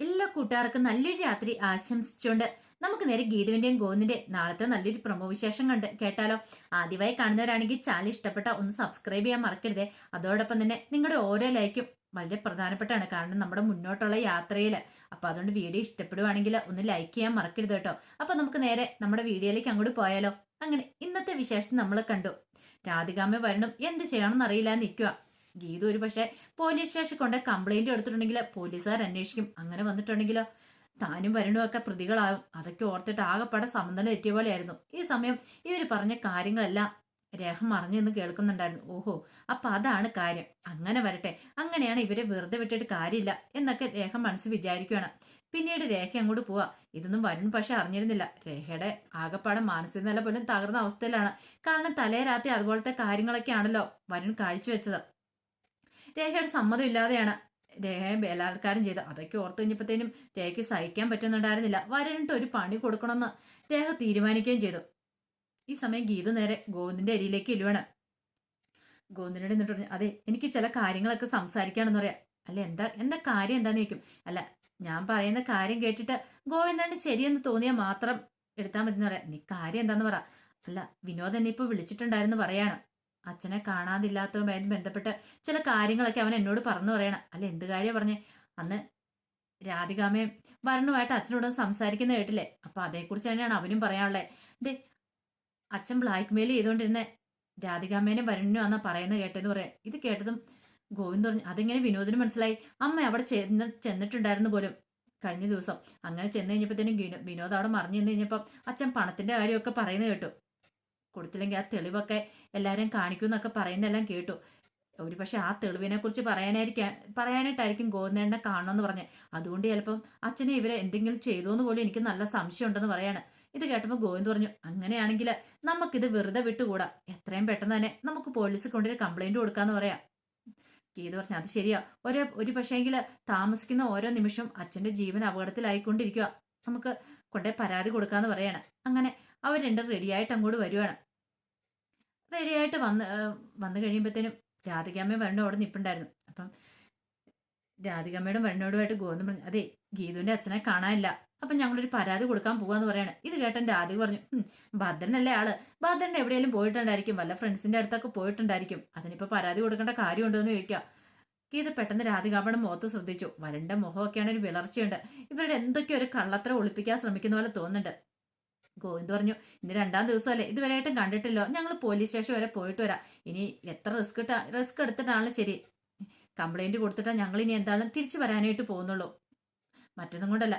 എല്ലാ കൂട്ടുകാർക്കും നല്ലൊരു രാത്രി ആശംസിച്ചുകൊണ്ട് നമുക്ക് നേരെ ഗീതുവിന്റെയും ഗോവിന്ദിന്റെ നാളത്തെ നല്ലൊരു പ്രമോ വിശേഷം കണ്ട് കേട്ടാലോ? ആദ്യമായി കാണുന്നവരാണെങ്കിൽ ചാനൽ ഇഷ്ടപ്പെട്ട ഒന്ന് സബ്സ്ക്രൈബ് ചെയ്യാൻ മറക്കരുതേ. അതോടൊപ്പം തന്നെ നിങ്ങളുടെ ഓരോ ലൈക്കും വളരെ പ്രധാനപ്പെട്ടാണ്. കാരണം നമ്മുടെ മുന്നോട്ടുള്ള യാത്രയിൽ അപ്പൊ അതുകൊണ്ട് വീഡിയോ ഇഷ്ടപ്പെടുവാണെങ്കിൽ ഒന്ന് ലൈക്ക് ചെയ്യാൻ മറക്കരുത് കേട്ടോ. അപ്പൊ നമുക്ക് നേരെ നമ്മുടെ വീഡിയോയിലേക്ക് അങ്ങോട്ട് പോയാലോ? അങ്ങനെ ഇന്നത്തെ വിശേഷം നമ്മൾ കണ്ടു. രാധികാമ്മ വരണം എന്ത് ചെയ്യണമെന്ന് അറിയില്ല നിൽക്കുക ഗീതു ഒരു പക്ഷേ പോലീസ് സ്റ്റേഷൻ കൊണ്ട് കംപ്ലൈന്റ് എടുത്തിട്ടുണ്ടെങ്കിൽ പോലീസുകാർ അന്വേഷിക്കും. അങ്ങനെ വന്നിട്ടുണ്ടെങ്കിലോ? താനും വരണും പ്രതികളാവും. അതൊക്കെ ഓർത്തിട്ട് ആകെപ്പാടെ സമനില തെറ്റിയ പോലെയായിരുന്നു. ഈ സമയം ഇവർ പറഞ്ഞ കാര്യങ്ങളെല്ലാം രേഖ മറിഞ്ഞു എന്ന് കേൾക്കുന്നുണ്ടായിരുന്നു. ഓഹോ അപ്പൊ അതാണ് കാര്യം. അങ്ങനെ വരട്ടെ. അങ്ങനെയാണ് ഇവരെ വെറുതെ വിട്ടിട്ട് കാര്യമില്ല എന്നൊക്കെ രേഖ മനസ്സ് വിചാരിക്കുകയാണ് പിന്നീട് രേഖ അങ്ങോട്ട് പോവാ. ഇതൊന്നും വരുൺ പക്ഷെ അറിഞ്ഞിരുന്നില്ല. രേഖയുടെ ആകപ്പാടെ മാനസിക നില പോലും തകർന്ന അവസ്ഥയിലാണ്. കാരണം തലേ രാത്രി അതുപോലത്തെ കാര്യങ്ങളൊക്കെയാണല്ലോ വരുൺ കാഴ്ചവെച്ചത്. രേഖയുടെ സമ്മതം ഇല്ലാതെയാണ് രേഖയെ ബലാത്കാരം ചെയ്ത് അതൊക്കെ ഓർത്ത് കഴിഞ്ഞപ്പോഴത്തേനും രേഖയ്ക്ക് സഹിക്കാൻ പറ്റുന്നുണ്ടായിരുന്നില്ല. വരണിട്ട് ഒരു പണി കൊടുക്കണമെന്ന് രേഖ തീരുമാനിക്കുകയും ചെയ്തു. ഈ സമയം ഗീത നേരെ ഗോവിന്ദിന്റെ അരിയിലേക്ക് ഇല്ലുവാണ് ഗോവിന്ദനോട് എന്നിട്ട് പറഞ്ഞു അതെ എനിക്ക് ചില കാര്യങ്ങളൊക്കെ സംസാരിക്കാണെന്ന് പറയാം. അല്ല എന്താ എന്താ കാര്യം എന്താന്ന് ചോദിക്കും. അല്ല ഞാൻ പറയുന്ന കാര്യം കേട്ടിട്ട് ഗോവിന്ദന് ശരിയെന്ന് തോന്നിയാൽ മാത്രം എടുത്താൽ മതി എന്ന് പറയാം. നീ കാര്യം എന്താന്ന് പറ. അല്ല വിനോദ് എന്നെ ഇപ്പൊ വിളിച്ചിട്ടുണ്ടായിരുന്നു പറയാണ്. അച്ഛനെ കാണാതില്ലാത്തതുമായി ബന്ധപ്പെട്ട് ചില കാര്യങ്ങളൊക്കെ അവൻ എന്നോട് പറഞ്ഞു പറയണം. അല്ല എന്ത് കാര്യം പറഞ്ഞേ? അന്ന് രാധികാമയും വരണുമായിട്ട് അച്ഛനോട് സംസാരിക്കുന്ന കേട്ടില്ലേ? അപ്പൊ അതേക്കുറിച്ച് തന്നെയാണ് അവനും പറയാനുള്ളത് ദേ അച്ഛൻ ബ്ലാക്ക് മെയിൽ ചെയ്തുകൊണ്ടിരുന്ന രാധികാമേനെ വരണു എന്നാ പറയുന്നത് കേട്ടെന്ന് പറയാം. ഇത് കേട്ടതും ഗോവിന്ദ് പറഞ്ഞു അതിങ്ങനെ വിനോദിന് മനസ്സിലായി. അമ്മ അവിടെ ചെന്ന് ചെന്നിട്ടുണ്ടായിരുന്നു പോലും കഴിഞ്ഞ ദിവസം. അങ്ങനെ ചെന്ന് കഴിഞ്ഞപ്പോഴത്തേനും വിനോദ് അവിടെ മറിഞ്ഞു നിന്ന് കഴിഞ്ഞപ്പം അച്ഛൻ പണത്തിന്റെ കാര്യമൊക്കെ പറയുന്നത് കേട്ടു. കൊടുത്തില്ലെങ്കിൽ ആ തെളിവൊക്കെ എല്ലാവരും കാണിക്കും എന്നൊക്കെ പറയുന്നതെല്ലാം കേട്ടു. ഒരു പക്ഷെ ആ തെളിവിനെ കുറിച്ച് പറയാനായിരിക്കാം പറയാനായിട്ടായിരിക്കും ഗോവിന്ദേണ്ണ കാണണമെന്ന് പറഞ്ഞ്. അതുകൊണ്ട് ചിലപ്പം അച്ഛനെ ഇവരെ എന്തെങ്കിലും ചെയ്തു എന്ന് പോലും എനിക്ക് നല്ല സംശയം ഉണ്ടെന്ന് പറയാണ്. ഇത് കേട്ടപ്പോൾ ഗോവിന്ദ് പറഞ്ഞു അങ്ങനെയാണെങ്കിൽ നമുക്കിത് വെറുതെ വിട്ടുകൂടാ. എത്രയും പെട്ടെന്ന് തന്നെ നമുക്ക് പോലീസിൽ കൊണ്ടൊരു കംപ്ലൈന്റ് കൊടുക്കാന്ന് പറയാം. ഗീത പറഞ്ഞു അത് ശരിയാ. ഒരു ഒരു പക്ഷേങ്കിൽ താമസിക്കുന്ന ഓരോ നിമിഷവും അച്ഛന്റെ ജീവൻ അപകടത്തിലായിക്കൊണ്ടിരിക്കുക നമുക്ക് കൊണ്ടേ പരാതി കൊടുക്കാന്ന് പറയാണ്. അങ്ങനെ അവർ രണ്ടും റെഡിയായിട്ട് അങ്ങോട്ട് വരുവാണ്. റെഡിയായിട്ട് വന്ന് വന്നു കഴിയുമ്പോഴത്തേനും രാധികാമ്മയും അവിടെ നിൽപ്പുണ്ടായിരുന്നു അപ്പം രാധികാമ്മയുടെ വരണോടുമായിട്ട് ഗോവിന്ദൻ പറഞ്ഞു അതെ ഗീതുവിന്റെ അച്ഛനെ കാണാനില്ല. അപ്പം ഞങ്ങളൊരു പരാതി കൊടുക്കാൻ പോകാന്ന് പറയാണ്. ഇത് കേട്ടൻ രാധിക പറഞ്ഞു ഭദ്രനല്ലേ ആൾ. ഭദ്രൻ എവിടെയെങ്കിലും പോയിട്ടുണ്ടായിരിക്കും. വല്ല ഫ്രണ്ട്സിന്റെ അടുത്തൊക്കെ പോയിട്ടുണ്ടായിരിക്കും. അതിനിപ്പോ പരാതി കൊടുക്കേണ്ട കാര്യമുണ്ടോ എന്ന് ചോദിക്കാം. ഗീത പെട്ടെന്ന് രാധികാമ്മയുടെ മുഖത്ത് ശ്രദ്ധിച്ചു. വരണ്ട മുഖമൊക്കെയാണ് ഒരു വിളർച്ചയുണ്ട്. ഇവരുടെ എന്തൊക്കെയോ ഒരു കള്ളത്ര ഒളിപ്പിക്കാൻ ശ്രമിക്കുന്ന പോലെ തോന്നുന്നുണ്ട്. ഗോവിന്ദ് പറഞ്ഞു ഇന്ന് രണ്ടാം ദിവസമല്ലേ? ഇതുവരെയായിട്ടും കണ്ടിട്ടില്ലോ. ഞങ്ങൾ പോലീസ് സ്റ്റേഷൻ വരെ പോയിട്ട് വരാം. ഇനി എത്ര റിസ്ക് റിസ്ക് എടുത്തിട്ടാണല്ലോ ശരി. കംപ്ലൈന്റ് കൊടുത്തിട്ടാണ് ഞങ്ങൾ ഇനി എന്താണ് തിരിച്ചു വരാനായിട്ട് പോകുന്നുള്ളൂ. മറ്റൊന്നും കൊണ്ടല്ല.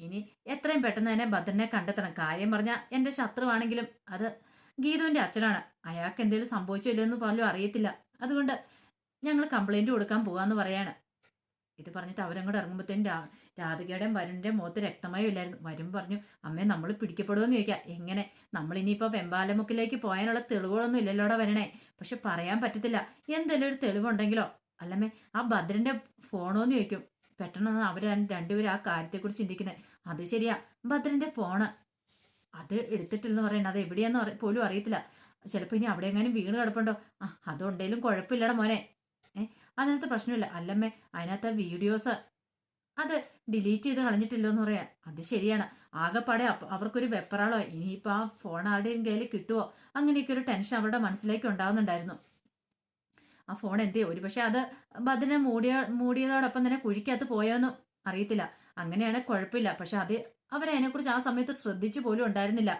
ഇനി എത്രയും പെട്ടെന്ന് തന്നെ ഭദ്രനെ കണ്ടെത്തണം. കാര്യം പറഞ്ഞാൽ എന്റെ ശത്രുവാണെങ്കിലും അത് ഗീതുവിന്റെ അച്ഛനാണ്. അയാൾക്ക് എന്തെങ്കിലും സംഭവിച്ചോ ഇല്ലെന്ന് പോലും അറിയത്തില്ല. അതുകൊണ്ട് ഞങ്ങൾ കംപ്ലൈന്റ് കൊടുക്കാൻ പോകാമെന്ന് പറയാണ്. ഇത് പറഞ്ഞിട്ട് അവരങ്ങോട്ട് ഇറങ്ങുമ്പോഴത്തേനും രാ രാധികയുടെയും വരുണിന്റെയും മുഖത്ത് രക്തമയം ഇല്ലായിരുന്നു. വരും പറഞ്ഞു അമ്മേ നമ്മൾ പിടിക്കപ്പെടുമെന്ന് ചോദിക്കാം. എങ്ങനെ? നമ്മൾ ഇനിയിപ്പോൾ വെമ്പാലമുക്കിലേക്ക് പോയാനുള്ള തെളിവുകളൊന്നും ഇല്ലല്ലോടെ വരണേ. പക്ഷെ പറയാൻ പറ്റത്തില്ല. എന്തെങ്കിലും ഒരു തെളിവുണ്ടെങ്കിലോ? അല്ലമ്മേ ആ ഭദ്രന്റെ ഫോണോന്ന് ചോദിക്കും. പെട്ടെന്ന് അവർ രണ്ടുപേരും ആ കാര്യത്തെക്കുറിച്ച് ചിന്തിക്കുന്നത് അത് ശരിയാ. ഭദ്രന്റെ ഫോണ്. അത് എടുത്തിട്ടില്ലെന്ന് പറയണം അത് എവിടെയാന്ന് പോലും അറിയത്തില്ല. ചിലപ്പോൾ ഇനി അവിടെ എങ്ങാനും വീണ് കിടപ്പുണ്ടോ? ആ അതുണ്ടെങ്കിലും കുഴപ്പമില്ലട മോനെ. ഏഹ് അതിനകത്ത് പ്രശ്നമില്ല. അല്ലമ്മേ അതിനകത്ത് വീഡിയോസ് അത് ഡിലീറ്റ് ചെയ്ത് കളഞ്ഞിട്ടില്ലോ എന്ന് അത് ശരിയാണ്. ആകെപ്പാടെ അവർക്കൊരു വെപ്പറാളോ ഇനിയിപ്പോൾ ആ ഫോൺ ആരുടെയും കയ്യിൽ കിട്ടുമോ അങ്ങനെയൊക്കെ ഒരു ടെൻഷൻ അവരുടെ മനസ്സിലേക്ക് ഉണ്ടാകുന്നുണ്ടായിരുന്നു ആ ഫോൺ എന്ത് ചെയ്യും? ഒരുപക്ഷെ അത് ബദനെ മൂടിയ മൂടിയതോടൊപ്പം തന്നെ കുഴിക്കകത്ത് പോയോന്നും അറിയത്തില്ല. അങ്ങനെയാണ് കുഴപ്പമില്ല. പക്ഷെ അത് അവരതിനെക്കുറിച്ച് ആ സമയത്ത് ശ്രദ്ധിച്ചു പോലും ഉണ്ടായിരുന്നില്ല.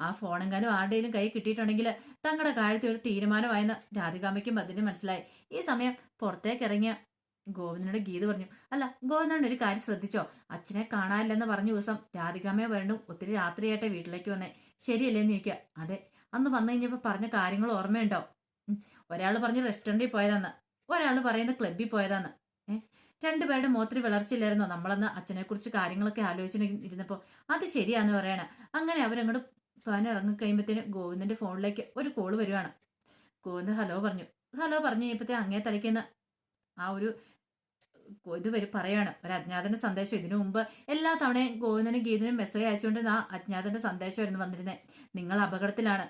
ആ ഫോണെങ്കിലും ആരുടെയും കൈ കിട്ടിയിട്ടുണ്ടെങ്കിൽ തങ്ങളുടെ കാര്യത്തിൽ ഒരു തീരുമാനമായെന്ന് രാധികാമയ്ക്കും അതിന് മനസ്സിലായി. ഈ സമയം പുറത്തേക്ക് ഇറങ്ങിയ ഗോവിന്ദനോട് ഗീത് പറഞ്ഞു അല്ല ഗോവിന്ദനോട് ഒരു കാര്യം ശ്രദ്ധിച്ചോ? അച്ഛനെ കാണാനില്ലെന്ന് പറഞ്ഞ ദിവസം രാധികാമ്മയെ വരണ്ടും ഒത്തിരി രാത്രിയായിട്ട് വീട്ടിലേക്ക് വന്നേ. ശരിയല്ലേന്ന് ചോദിക്കുക. അതെ അന്ന് വന്നു കഴിഞ്ഞപ്പോൾ പറഞ്ഞ കാര്യങ്ങൾ ഓർമ്മയുണ്ടോ? ഒരാൾ പറഞ്ഞു റെസ്റ്റോറന്റിൽ പോയതാന്ന് ഒരാൾ പറയുന്ന ക്ലബ്ബിൽ പോയതാന്ന്. ഏഹ് രണ്ടുപേരുടെ മോത്തിരി വിളർച്ചയില്ലായിരുന്നോ നമ്മളന്ന് അച്ഛനെക്കുറിച്ച് കാര്യങ്ങളൊക്കെ ആലോചിച്ചിരുന്നപ്പോൾ അത് ശരിയാന്ന് പറയണ. അങ്ങനെ അവരങ്ങോട്ട് ഫാൻ ഇറങ്ങിക്കഴിയുമ്പോഴത്തേനും ഗോവിന്ദന്റെ ഫോണിലേക്ക് ഒരു കോൾ വരുവാണ്. ഗോവിന്ദ് ഹലോ പറഞ്ഞു. ഹലോ പറഞ്ഞു കഴിഞ്ഞപ്പോഴത്തേ അങ്ങേ തലയ്ക്കുന്ന ആ ഒരു ഇത് വരും പറയാണ്. ഒരു അജ്ഞാതന്റെ സന്ദേശം. ഇതിനു മുമ്പ് എല്ലാ തവണയും ഗോവിന്ദനും ഗീതനും മെസ്സേജ് അയച്ചുകൊണ്ട് ആ അജ്ഞാതന്റെ സന്ദേശമായിരുന്നു വന്നിരുന്നത് നിങ്ങൾ അപകടത്തിലാണ്.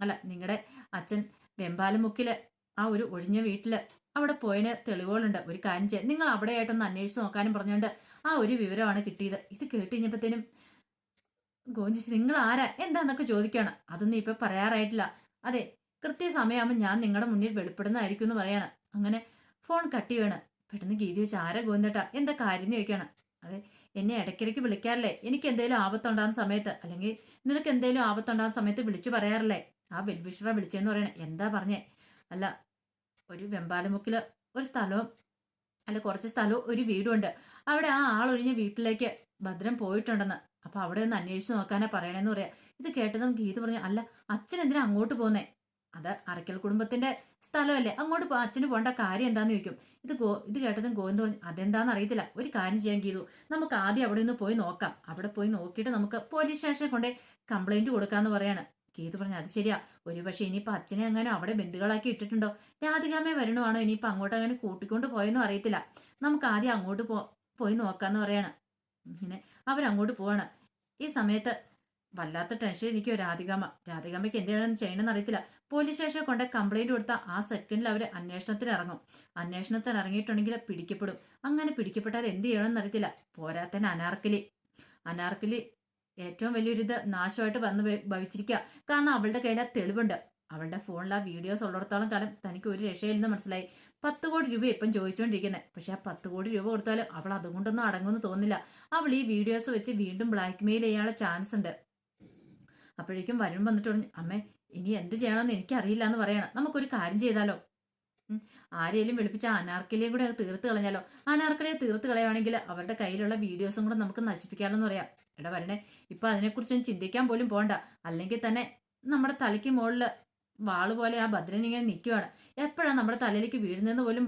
അല്ല നിങ്ങളുടെ അച്ഛൻ വെമ്പാലമുക്കിൽ ആ ഒരു ഒഴിഞ്ഞ വീട്ടിൽ അവിടെ പോയതിന് തെളിവുകളുണ്ട്. ഒരു കാര്യം ചെയ്യാം. നിങ്ങൾ അവിടെയായിട്ടൊന്ന് അന്വേഷിച്ച് നോക്കാനും പറഞ്ഞുകൊണ്ട് ആ ഒരു വിവരമാണ് കിട്ടിയത്. ഇത് കേട്ട് കഴിഞ്ഞപ്പോഴത്തേനും ഗോഞ്ചിച്ച് നിങ്ങൾ ആരാ എന്താന്നൊക്കെ ചോദിക്കുകയാണ് അതൊന്നും ഇപ്പൊ പറയാറായിട്ടില്ല. അതെ കൃത്യസമയമാകുമ്പോൾ ഞാൻ നിങ്ങളുടെ മുന്നിൽ വെളിപ്പെടുന്നതായിരിക്കും എന്ന് പറയാണ്. അങ്ങനെ ഫോൺ കട്ട് ചെയ്യണം. പെട്ടെന്ന് ഗീതി വെച്ച് ആരാ ഗോവിന്ദേട്ടാ എന്താ കാര്യം? ചോദിക്കുകയാണ് അതെ എന്നെ ഇടയ്ക്കിടയ്ക്ക് വിളിക്കാറില്ലേ? എനിക്ക് എന്തെങ്കിലും ആപത്തുണ്ടാകുന്ന സമയത്ത് അല്ലെങ്കിൽ നിനക്ക് എന്തെങ്കിലും ആപത്തുണ്ടാകുന്ന സമയത്ത് വിളിച്ചു പറയാറില്ലേ? ആ വെൽവിഷറ വിളിച്ചെന്ന് പറയണേ. എന്താ പറഞ്ഞേ? അല്ല ഒരു വെമ്പാലമുക്കിൽ ഒരു സ്ഥലവും അല്ല കുറച്ച് സ്ഥലവും ഒരു വീടുമുണ്ട് അവിടെ ആ ആളൊഴിഞ്ഞ വീട്ടിലേക്ക് ഭദ്രം പോയിട്ടുണ്ടെന്ന്. അപ്പൊ അവിടെ ഒന്ന് അന്വേഷിച്ച് നോക്കാനാ പറയണേന്ന് പറയാ. ഇത് കേട്ടതും ഗീത പറഞ്ഞു അല്ല അച്ഛൻ എന്തിനാ അങ്ങോട്ട് പോന്നേ? അത് അറക്കൽ കുടുംബത്തിന്റെ സ്ഥലമല്ലേ. അങ്ങോട്ട് പോ അച്ഛന് പോകേണ്ട കാര്യം എന്താന്ന് ചോദിക്കും. ഇത് ഗോ ഇത് കേട്ടതും ഗോവിന്ദ് പറഞ്ഞു അതെന്താന്ന് അറിയത്തില്ല. ഒരു കാര്യം ചെയ്യാൻ ഗീതു. നമുക്ക് ആദ്യം അവിടെ നിന്ന് പോയി നോക്കാം. അവിടെ പോയി നോക്കിയിട്ട് നമുക്ക് പോലീസ് സ്റ്റേഷനിൽ കൊണ്ട് കംപ്ലൈന്റ് കൊടുക്കാന്ന് പറയാണ്. ഗീതു പറഞ്ഞു അത് ശരിയാ. ഒരു പക്ഷേ ഇനിയിപ്പോ അച്ഛനെ അങ്ങനെ അവിടെ ബന്ധുക്കളാക്കി ഇട്ടിട്ടുണ്ടോ? രാധികാമ്മയെ വരണമാണോ? ഇനിയിപ്പോ അങ്ങോട്ട് അങ്ങനെ കൂട്ടിക്കൊണ്ട് പോയെന്നും അറിയത്തില്ല. നമുക്ക് ആദ്യം അങ്ങോട്ട് പോ പോയി നോക്കാന്ന് പറയാണ്. ഇങ്ങനെ അവരങ്ങോട്ട് പോവാണ്. ഈ സമയത്ത് വല്ലാത്ത ടെൻഷൻ ഇരിക്കും രാധികാമ്മ. രാധികാമ്മയ്ക്ക് എന്താണ് ചെയ്യണമെന്ന് അറിയത്തില്ല. പോലീസ് സ്റ്റേഷനിൽ കൊണ്ട് കംപ്ലൈന്റ് കൊടുത്ത ആ സെക്കൻഡിൽ അവർ അന്വേഷണത്തിന് ഇറങ്ങും. അന്വേഷണത്തിന് ഇറങ്ങിയിട്ടുണ്ടെങ്കിൽ പിടിക്കപ്പെടും. അങ്ങനെ പിടിക്കപ്പെട്ടാൽ എന്ത് ചെയ്യണമെന്ന് അറിയത്തില്ല. പോരാത്തന്നെ അനാർക്കലി. അനാർക്കലി ഏറ്റവും വലിയൊരിത് നാശമായിട്ട് വന്ന് ഭവിച്ചിരിക്കുക കാരണം അവളുടെ കയ്യിൽ ആ തെളിവുണ്ട്. അവളുടെ ഫോണിൽ ആ വീഡിയോസ് ഉള്ളിടത്തോളം കാലം തനിക്ക് ഒരു രക്ഷയില്ലെന്ന് മനസ്സിലായി. പത്ത് കോടി രൂപ ഇപ്പം ചോദിച്ചുകൊണ്ടിരിക്കുന്നത് പക്ഷെ ആ പത്ത് കോടി രൂപ കൊടുത്താലും അവൾ അതുകൊണ്ടൊന്നും അടങ്ങുമെന്ന് തോന്നില്ല അവൾ ഈ വീഡിയോസ് വെച്ച് വീണ്ടും ബ്ലാക്ക് മെയിൽ ചെയ്യാനുള്ള ചാൻസ് ഉണ്ട്. അപ്പോഴേക്കും വരും വന്നിട്ട് പറഞ്ഞു അമ്മേ ഇനി എന്ത് ചെയ്യണമെന്ന് എനിക്കറിയില്ല എന്ന് പറയണം. നമുക്കൊരു കാര്യം ചെയ്താലോ? ആരെയും വിളിപ്പിച്ച അനാർക്കലിയും കൂടെ തീർത്ത് കളഞ്ഞാലോ? അനാർക്കലിയെ തീർത്ത് കളയുവാണെങ്കിൽ അവരുടെ കയ്യിലുള്ള വീഡിയോസും കൂടെ നമുക്ക് നശിപ്പിക്കാമെന്ന് പറയാം. എടാ വരണേ ഇപ്പൊ അതിനെക്കുറിച്ചൊന്നും ചിന്തിക്കാൻ പോലും പോണ്ട. അല്ലെങ്കിൽ തന്നെ നമ്മുടെ തലയ്ക്ക് മുകളിൽ വാൾ പോലെ ആ ഭദ്രൻ ഇങ്ങനെ നിൽക്കുവാണ് എപ്പോഴാണ് നമ്മുടെ തലയിലേക്ക് വീഴുന്നതെന്ന് പോലും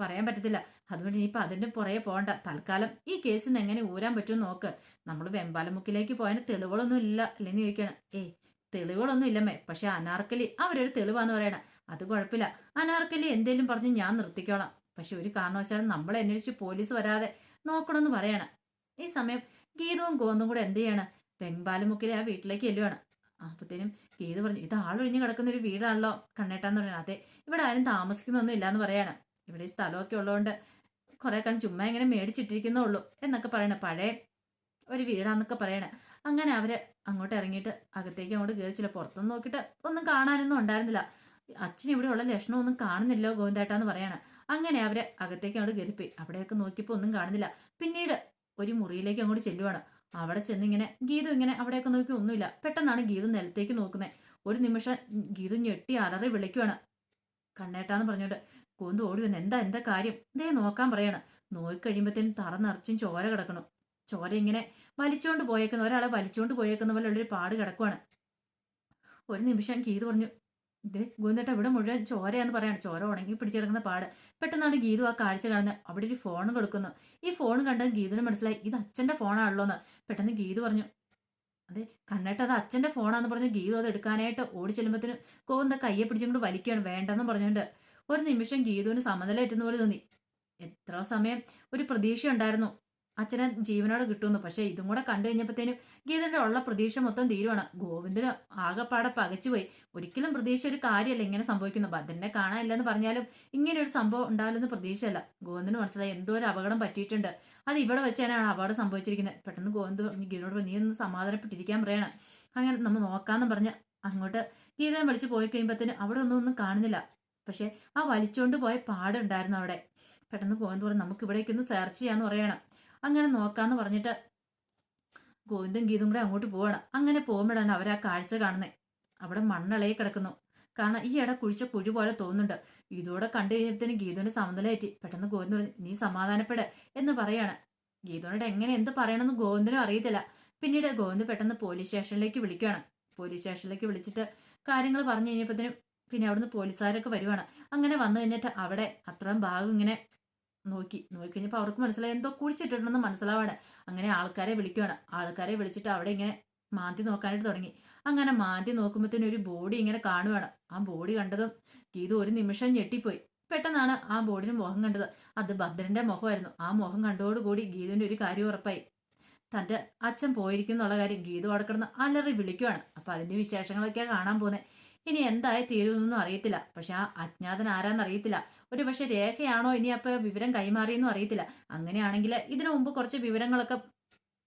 പറയാൻ പറ്റത്തില്ല. അതുകൊണ്ട് ഇനിയിപ്പോൾ അതിന്റെ പുറകെ പോകണ്ട. തൽക്കാലം ഈ കേസിൽ നിന്ന് എങ്ങനെ ഊരാൻ പറ്റുമെന്ന് നോക്ക്. നമ്മൾ വെമ്പാലമുക്കിലേക്ക് പോയതിന് തെളിവുകളൊന്നും ഇല്ല അല്ലെന്ന് ചോദിക്കണം ഏയ് തെളിവുകളൊന്നും ഇല്ലമ്മേ. പക്ഷെ അനാർക്കലി അവരൊരു തെളിവാന്ന് പറയണ. അത് കുഴപ്പമില്ല. അനാർക്കലി എന്തേലും പറഞ്ഞ് ഞാൻ നിർത്തിക്കോളാം. പക്ഷെ ഒരു കാരണവശാലും നമ്മളെ അന്വേഷിച്ച് പോലീസ് വരാതെ നോക്കണമെന്ന് പറയണം. ഈ സമയം ഗീതവും ഗോന്തും കൂടെ എന്ത് ചെയ്യണം? വെമ്പാലമുക്കിലെ ആ വീട്ടിലേക്ക് ചെല്ലുവാണ്. അപ്പത്തേനും ഗീത പറഞ്ഞു? ഇത് ആളൊഴിഞ്ഞ് കിടക്കുന്ന ഒരു വീടാണല്ലോ കണ്ണേട്ടാന്ന് പറയുന്നത്. അതെ ഇവിടെ ആരും താമസിക്കുന്നൊന്നും ഇല്ലാന്ന് പറയാണ്. ഇവിടെ ഈ സ്ഥലമൊക്കെ ഉള്ളതുകൊണ്ട് കുറെ കാലം ചുമ്മാ ഇങ്ങനെ മേടിച്ചിട്ടിരിക്കുന്നേ ഉള്ളൂ എന്നൊക്കെ പറയണ. പഴയ ഒരു വീടാന്നൊക്കെ പറയണ. അങ്ങനെ അവർ അങ്ങോട്ട് ഇറങ്ങിയിട്ട് അകത്തേക്ക് അങ്ങോട്ട് കയറിച്ചില്ല പുറത്തൊന്നും നോക്കിയിട്ട് ഒന്നും കാണാനൊന്നും ഉണ്ടായിരുന്നില്ല. അച്ഛൻ ഇവിടെയുള്ള ലക്ഷണമൊന്നും കാണുന്നില്ലോ ഗോവിന്ദേട്ടാന്ന് പറയാണ്. അങ്ങനെ അവർ അകത്തേക്ക് അങ്ങോട്ട് കയറിപ്പോയി അവിടെയൊക്കെ നോക്കിയപ്പോൾ ഒന്നും കാണുന്നില്ല. പിന്നീട് ഒരു മുറിയിലേക്ക് അങ്ങോട്ട് ചെല്ലുവാണ്. അവിടെ ചെന്നിങ്ങനെ ഗീതു ഇങ്ങനെ അവിടെയൊക്കെ നോക്കി ഒന്നുമില്ല. പെട്ടെന്നാണ് ഗീതു നിലത്തേക്ക് നോക്കുന്നത് ഒരു നിമിഷം ഗീതു ഞെട്ടി അലറി വിളിക്കുവാണ്. കണ്ണേട്ടാന്ന് പറഞ്ഞോണ്ട് കൂന്ത് ഓടി വന്ന് എന്താ എന്താ കാര്യം? ദേ നോക്കാൻ പറയാണ്. നോക്കിക്കഴിയുമ്പോഴത്തേനും തറ നിറച്ചും ചോര കിടക്കണം. ചോര ഇങ്ങനെ വലിച്ചോണ്ട് പോയേക്കുന്ന. ഒരാളെ വലിച്ചോണ്ട് പോയേക്കുന്ന പോലെ ഉള്ളൊരു പാട് കിടക്കുവാണ്. ഒരു നിമിഷം ഗീതു പറഞ്ഞു ഇതേ ഗോവിന്ദേട്ട ഇവിടെ മുഴുവൻ ചോരയാന്ന് പറയാണ്. ചോര ഉണങ്ങി പിടിച്ചെടുക്കുന്ന പാട്. പെട്ടെന്നാണ് ഗീതു ആ കാഴ്ച കാണുന്നത്. അവിടെ ഒരു ഫോൺ കൊടുക്കുന്നു. ഈ ഫോൺ കണ്ട് ഗീതുവിന് മനസ്സിലായി. ഇത് അച്ഛന്റെ ഫോണാണല്ലോ എന്ന് പെട്ടെന്ന് ഗീതു പറഞ്ഞു അതെ കണ്ണേട്ട് അത് അച്ഛന്റെ ഫോണാന്ന് പറഞ്ഞു ഗീതു അത് എടുക്കാനായിട്ട് ഓടി ചെല്ലുമ്പോഴത്തേനും ഗോവിന്ദ കയ്യെ പിടിച്ചുകൊണ്ട് വലിക്കുകയാണ്. വേണ്ടെന്നും പറഞ്ഞുകൊണ്ട് ഒരു നിമിഷം ഗീതുവിന് സമനില എത്തുന്ന പോലെ തോന്നി. എത്ര സമയം? ഒരു പ്രതീക്ഷ ഉണ്ടായിരുന്നു അച്ഛനെ ജീവനോടെ കിട്ടുമെന്ന്. പക്ഷെ ഇതും കൂടെ കണ്ടു കഴിഞ്ഞപ്പോഴത്തേനും ഗീതയുടെ ഉള്ള പ്രതീക്ഷ മൊത്തം തീരുവാണ്. ഗോവിന്ദന് ആകെപ്പാടെ പകച്ചുപോയി ഒരിക്കലും പ്രതീക്ഷ ഒരു കാര്യമല്ല ഇങ്ങനെ സംഭവിക്കുന്നു ഭദ്രനെ കാണാനില്ലെന്ന് പറഞ്ഞാലും ഇങ്ങനെ ഒരു സംഭവം ഉണ്ടാവില്ലെന്ന് പ്രതീക്ഷയല്ല. ഗോവിന്ദന് മനസ്സിലായി എന്തോ ഒരു അപകടം പറ്റിയിട്ടുണ്ട്. അത് ഇവിടെ വെച്ച് തന്നെയാണ് അപകടം സംഭവിച്ചിരിക്കുന്നത്. പെട്ടെന്ന് ഗോവിന്ദ് ഗീതയോട് നീ ഒന്ന് സമാധാനപ്പെട്ടിരിക്കാൻ പറയണം. അങ്ങനെ നമ്മൾ നോക്കാമെന്ന് പറഞ്ഞ് അങ്ങോട്ട് ഗീതയെ വിളിച്ച് പോയി കഴിയുമ്പോഴത്തേനും അവിടെ ഒന്നും ഒന്നും കാണുന്നില്ല. പക്ഷെ ആ വലിച്ചുകൊണ്ട് പോയ പാടുണ്ടായിരുന്നു അവിടെ. പെട്ടെന്ന് ഗോവിന്ദ് പറഞ്ഞു നമുക്ക് ഇവിടേക്കൊന്ന് സെർച്ച് ചെയ്യാന്ന് പറയണം. അങ്ങനെ നോക്കാന്ന് പറഞ്ഞിട്ട് ഗോവിന്ദും ഗീതും കൂടെ അങ്ങോട്ട് പോവാണ്. അങ്ങനെ പോകുമ്പോഴാണ് അവരാ കാഴ്ച കാണുന്നത് അവിടെ മണ്ണളയെ കിടക്കുന്നു. കാരണം ഈ ഇട കുഴിച്ച കുഴി പോലെ തോന്നുന്നുണ്ട്. ഇതോടെ കണ്ടു കഴിഞ്ഞപ്പോഴത്തേനും ഗീതുവിന്റെ സമനിലയേറ്റി പെട്ടെന്ന് ഗോവിന്ദ് നീ സമാധാനപ്പെട് എന്ന് പറയാണ്. ഗീതുവിനോട് എങ്ങനെ എന്ത് പറയണമെന്ന് ഗോവിന്ദനും അറിയത്തില്ല. പിന്നീട് ഗോവിന്ദ് പെട്ടെന്ന് പോലീസ് സ്റ്റേഷനിലേക്ക് വിളിക്കുകയാണ്. പോലീസ് സ്റ്റേഷനിലേക്ക് വിളിച്ചിട്ട് കാര്യങ്ങൾ പറഞ്ഞു കഴിഞ്ഞപ്പോഴത്തേനും പിന്നെ അവിടുന്ന് പോലീസുകാരൊക്കെ വരുവാണ്. അങ്ങനെ വന്നു കഴിഞ്ഞിട്ട് അവിടെ അത്രയും ഭാഗം ഇങ്ങനെ നോക്കി. നോക്കിക്കഴിഞ്ഞപ്പോൾ അവർക്ക് മനസ്സിലായി എന്തോ കുഴിച്ചിട്ടുണ്ടെന്ന് മനസ്സിലാവാണ്. അങ്ങനെ ആൾക്കാരെ വിളിക്കുവാണ്. ആൾക്കാരെ വിളിച്ചിട്ട് അവിടെ ഇങ്ങനെ മാന്തി നോക്കാനായിട്ട് തുടങ്ങി. അങ്ങനെ മാന്തി നോക്കുമ്പോഴത്തേനും ഒരു ബോഡി ഇങ്ങനെ കാണുവാണ്. ആ ബോഡി കണ്ടതും ഗീതു ഒരു നിമിഷം ഞെട്ടിപ്പോയി. പെട്ടെന്നാണ് ആ ബോഡിന് മുഖം കണ്ടത്. അത് ഭദ്രന്റെ മുഖമായിരുന്നു. ആ മുഖം കണ്ടതോടുകൂടി ഗീതുവിന്റെ ഒരു കാര്യം ഉറപ്പായി. തന്റെ അച്ഛൻ പോയിരിക്കുന്നുള്ള കാര്യം ഗീതു അവിടെ കിടന്ന് അലറി വിളിക്കുവാണ്. അപ്പൊ അതിന്റെ വിശേഷങ്ങളൊക്കെയാണ് കാണാൻ പോകുന്നത് ഇനി എന്തായി തീരുമെന്നൊന്നും അറിയത്തില്ല. പക്ഷെ ആ അജ്ഞാതൻ ആരാന്ന് അറിയത്തില്ല ഒരു പക്ഷെ രേഖയാണോ ഇനി അപ്പോൾ വിവരം കൈമാറിയെന്നും അറിയത്തില്ല. അങ്ങനെയാണെങ്കിൽ ഇതിനു മുമ്പ് കുറച്ച് വിവരങ്ങളൊക്കെ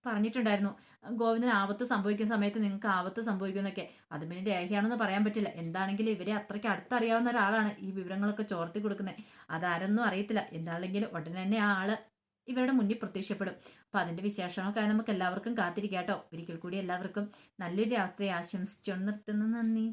പറഞ്ഞിട്ടുണ്ടായിരുന്നു. ഗോവിന്ദന് ആപത്ത് സംഭവിക്കുന്ന സമയത്ത് നിങ്ങൾക്ക് ആപത്ത് സംഭവിക്കുന്നൊക്കെ അത് പിന്നെ രേഖയാണെന്ന് പറയാൻ പറ്റില്ല. എന്താണെങ്കിലും ഇവരെ അത്രയ്ക്ക് അടുത്തറിയാവുന്ന ഒരാളാണ് ഈ വിവരങ്ങളൊക്കെ ചോർത്തി കൊടുക്കുന്നത്. അതാരെന്നും അറിയത്തില്ല. എന്താണെങ്കിലും ഉടനെ തന്നെ ആ ആൾ ഇവരുടെ മുന്നിൽ പ്രത്യക്ഷപ്പെടും. അപ്പൊ അതിന്റെ വിശേഷങ്ങൾക്കായി നമുക്ക് എല്ലാവർക്കും കാത്തിരിക്കാം കേട്ടോ. ഒരിക്കൽ കൂടി എല്ലാവർക്കും നല്ലൊരു രാത്രി ആശംസിച്ചു നിർത്തുന്നു. നന്ദി.